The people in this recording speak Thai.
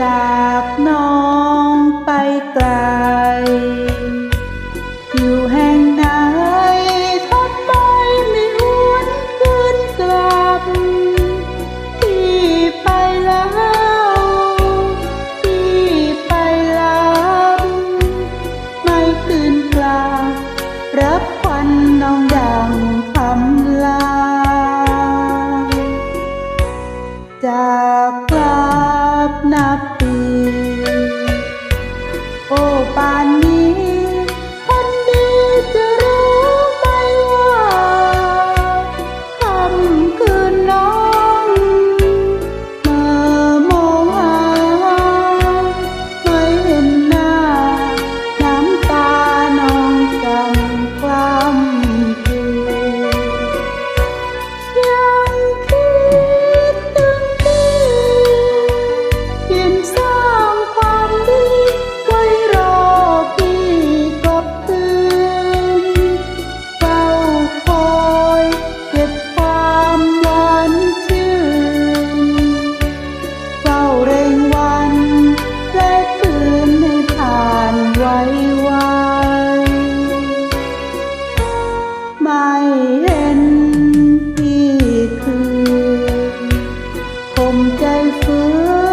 จากน้องไปไกล ป่าน hôm trái phước